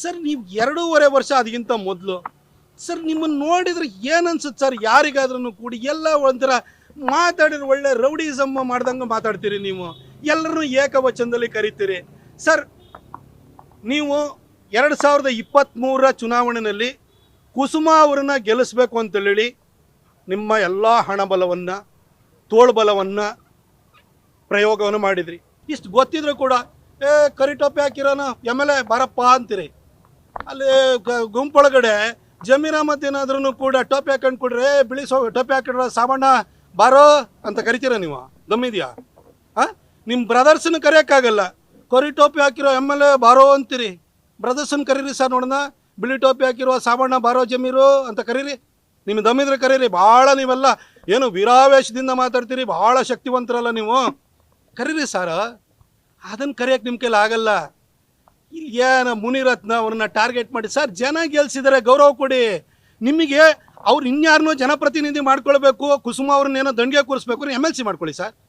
Sir, ನೀವು ಎರಡೂವರೆ ವರ್ಷ ಅದಕ್ಕಿಂತ ಮೊದಲು. ಸರ್ ನಿಮ್ಮನ್ನು ನೋಡಿದ್ರೆ ಏನನ್ಸುತ್ತೆ ಸರ್? ಯಾರಿಗಾದ್ರೂ ಕೂಡಿ ಎಲ್ಲ ಒಂಥರ ಮಾತಾಡಿದ್ರೆ ಒಳ್ಳೆ ರೌಡಿಸಮ್ ಮಾಡ್ದಂಗೆ ಮಾತಾಡ್ತೀರಿ ನೀವು. ಎಲ್ಲರೂ ಏಕವಚನದಲ್ಲಿ ಕರಿತೀರಿ. ಸರ್, ನೀವು ಎರಡು ಸಾವಿರದ ಇಪ್ಪತ್ತ್ಮೂರರ ಚುನಾವಣೆಯಲ್ಲಿ ಕುಸುಮ ಅವರನ್ನ ಗೆಲ್ಲಿಸ್ಬೇಕು ಅಂತೇಳಿ ನಿಮ್ಮ ಎಲ್ಲ ಹಣಬಲವನ್ನು ತೋಳ್ಬಲವನ್ನು ಪ್ರಯೋಗವನ್ನು ಮಾಡಿದ್ರಿ. ಇಷ್ಟು ಗೊತ್ತಿದ್ರು ಕೂಡ, ಏ ಕರಿ ಟೊಪ್ಪೆ ಹಾಕಿರೋನ, ಎಂ ಎಲ್ ಎ, ಬಾರಪ್ಪ ಅಂತೀರಿ. ಅಲ್ಲಿ ಗುಂಪೊಳಗಡೆ ಜಮೀನ ಮತ್ತೇನಾದ್ರೂ ಕೂಡ ಟೋಪಿ ಹಾಕೊಂಡು ಕೊಡ್ರೆ ಬಿಳಿ ಸೋ, ಟೋಪಿ ಹಾಕಿಡ್ರ ಸಾಬಣ್ಣ ಬಾರೋ ಅಂತ ಕರಿತೀರ ನೀವು? ದಮ್ಮಿದ್ಯಾ ಹಾಂ ನಿಮ್ಮ ಬ್ರದರ್ಸನ್ನು ಕರೆಯೋಕ್ಕಾಗಲ್ಲ. ಕೊರಿ ಟೋಪಿ ಹಾಕಿರೋ ಎಂ ಎಲ್ ಎ ಬಾರೋ ಅಂತೀರಿ. ಬ್ರದರ್ಸನ್ನು ಕರೀರಿ ಸರ್ ನೋಡೋಣ. ಬಿಳಿ ಟೋಪಿ ಹಾಕಿರೋ ಸಾಬಣ್ಣ ಬಾರೋ ಜಮೀರು ಅಂತ ಕರೀರಿ. ನಿಮ್ಮ ದಮ್ಮಿದ್ರೆ ಕರೀರಿ. ಭಾಳ ನೀವೆಲ್ಲ ಏನು ವೀರಾವೇಶದಿಂದ ಮಾತಾಡ್ತೀರಿ. ಭಾಳ ಶಕ್ತಿವಂತರಲ್ಲ ನೀವು. ಕರೀರಿ ಸರ್. ಅದನ್ನು ಕರೆಯೋಕ್ಕೆ ನಿಮ್ಮ ಕೈಲಿ ಆಗಲ್ಲ. ಏನು ಮುನಿರತ್ನ ಅವ್ರನ್ನ ಟಾರ್ಗೆಟ್ ಮಾಡಿ, ಸರ್, ಜನ ಗೆಲ್ಸಿದ್ದಾರೆ ಗೌರವ ಕೊಡಿ. ನಿಮಗೆ ಅವ್ರು ಇನ್ಯಾರನ್ನೂ ಜನಪ್ರತಿನಿಧಿ ಮಾಡ್ಕೊಳ್ಬೇಕು, ಕುಸುಮ ಅವ್ರನ್ನೇನೋ ದಂಡಿಗೆ ಕೂರಿಸ್ಬೇಕು, ಎಂ ಎಲ್ ಸಿ ಮಾಡ್ಕೊಳ್ಳಿ, ಸರ್.